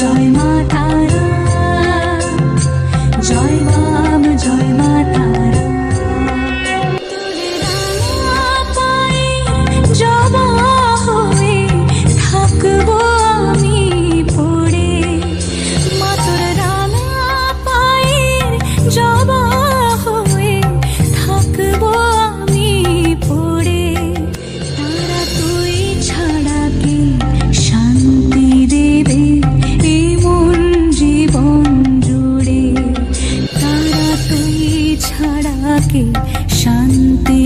জয় মা থাকে শান্তি